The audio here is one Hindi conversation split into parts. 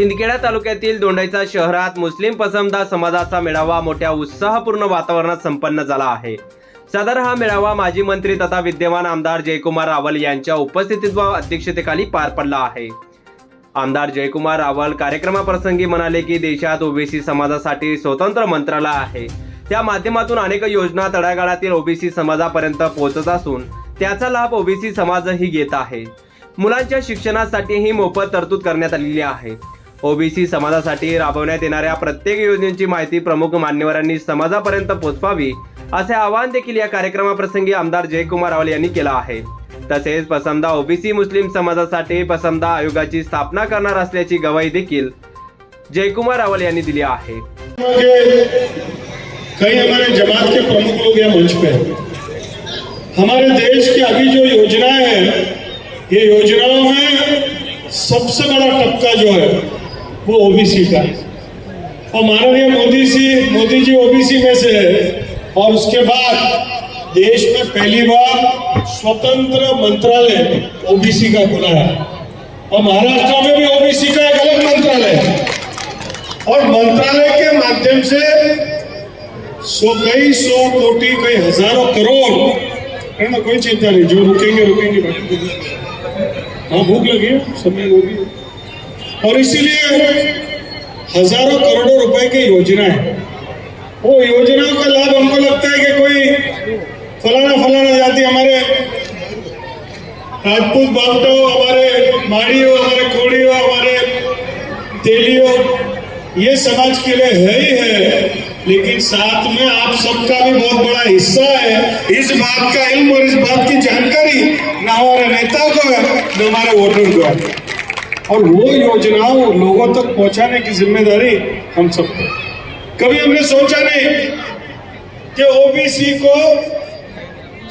शिंदखेडा तालुक्यातील दोंडाईचा शहरात मुस्लिम पसंदा समाजाचा मेळावा मोठ्या उत्साहपूर्ण वातावरणात संपन्न झाला आहे. सदर हा मेळावा माजी मंत्री तथा विद्यमान आमदार जयकुमार रावल यांच्या उपस्थितीत व अध्यक्षतेखाली पार पडला आहे. आमदार जयकुमार रावल कार्यक्रमाप्रसंगी म्हणाले की देशात ओबीसी समाजासाठी स्वतंत्र मंत्रालय आहे. त्या माध्यमातून अनेक योजना तळागाळातील ओबीसी समाजापर्यंत पोहोचत असून त्याचा लाभ ओबीसी समाजही घेत आहे. मुलांच्या शिक्षणासाठीही मोफत तरतूद करण्यात आलेली आहे. ओबीसी समाजासाठी राबवण्यात येणाऱ्या प्रत्येक योजनेची माहिती प्रमुख मान्यवरांनी समाजापर्यंत पोहोचवावी असे आवाहन देखील या कार्यक्रमाप्रसंगी आमदार जयकुमार रावल यांनी केलं आहे. तसेच पसंदा ओबीसी मुस्लिम समाजासाठी पसंदा आयोगाची स्थापना करणार असल्याची गवाही देखील जयकुमार रावल यांनी दिली आहे. कई हमारे जमात के प्रमुख लोग यहाँ मंच पे। हमारे देश की अभी जो योजनाएं हैं ये योजनाओं में सबसे बड़ा टपका जो है वो ओबीसी का। और माननीय मोदी जी मोदी जी ओबीसी में से है। और उसके बाद देश में पहली बार स्वतंत्र मंत्रालय ओबीसी का खुला है। और महाराष्ट्र में भी ओबीसी का एक अलग मंत्रालय है। और मंत्रालय के माध्यम से सौ, कई सौ कोटी, कई हज़ारों करोड़ ना, कोई चिंता नहीं, जो रुकेंगे रुकेंगे हाँ भूख लगी समय होगी और इसीलिए हज़ारों करोड़ों रुपए की योजना है। वो योजनाओं का लाभ हमको लगता है कि कोई फलाना फलाना जाति हमारे राजपूत बापटो हमारे माड़ी हो हमारे खोड़ी हो हमारे तेली हो ये समाज के लिए है ही है, लेकिन साथ में आप सबका भी बहुत बड़ा हिस्सा है। इस बात का इल्म और इस बात की जानकारी न हमारे नेता को है न हमारे वोटर को है। और वो योजनाओं लोगों तक पहुँचाने की ज़िम्मेदारी हम सबको है। कभी हमने सोचा नहीं कि ओबीसी को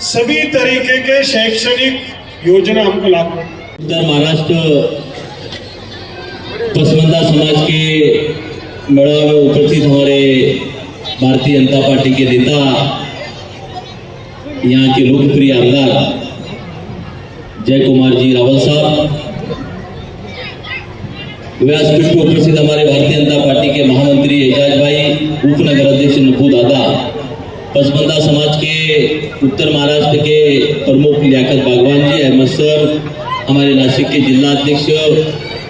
सभी तरीके के शैक्षणिक योजना हमको लागू महाराष्ट्र पसमंदा समाज के मेड़ावे में उपस्थित हमारे भारतीय जनता पार्टी के नेता, यहाँ के लोकप्रिय आमदार जय कुमार जी रावल साहब व्यासपीठ पर उपस्थित हमारे भारतीय जनता पार्टी के महामंत्री एजाज भाई उपनगर अध्यक्ष नपू दादा पसमंदा समाज के उत्तर महाराष्ट्र के प्रमुख लियाकत बागवान जी अहमद सर हमारे नासिक के जिला अध्यक्ष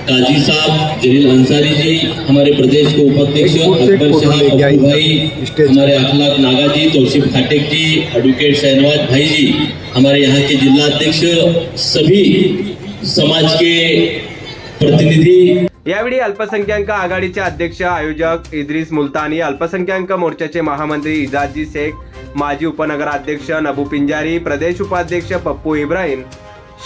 काजी साहब जलील अंसारी जी हमारे प्रदेश के उपाध्यक्ष अकबर शाह भाई हमारे अखलाक नागा जी तौसीफ खाटेक जी एडवोकेट शहनवाज भाई जी हमारे यहाँ के जिला अध्यक्ष सभी समाज के प्रतिनिधि यावेळी अल्पसंख्याक आघाडीचे अध्यक्ष आयोजक इद्रिस मुलतानी अल्पसंख्याक मोर्चाचे महामंत्री इजाजी शेख माजी उपनगराध्यक्ष नबू पिंजारी प्रदेश उपाध्यक्ष पप्पू इब्राहिम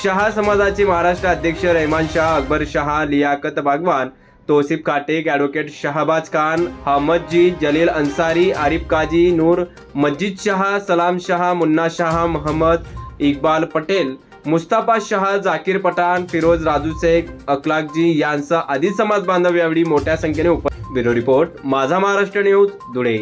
शहा समाजाचे महाराष्ट्र अध्यक्ष रहमान शाह अकबर शहा लियाकत बागवान तोसिफ काटेक ॲडव्होकेट शहाबाज खान हमदजी जलील अन्सारी आरिफ काजी नूर मस्जिद शहा सलाम शहा मुन्ना शहा मोहम्मद इकबाल पटेल मुस्ताफा शहा जाकीर पठाण फिरोज राजू शेख अखलाकजी यांचा आदी समाज बांधव यावेळी मोठ्या संख्येने उप ब्युरो रिपोर्ट माझा महाराष्ट्र न्यूज धुळे.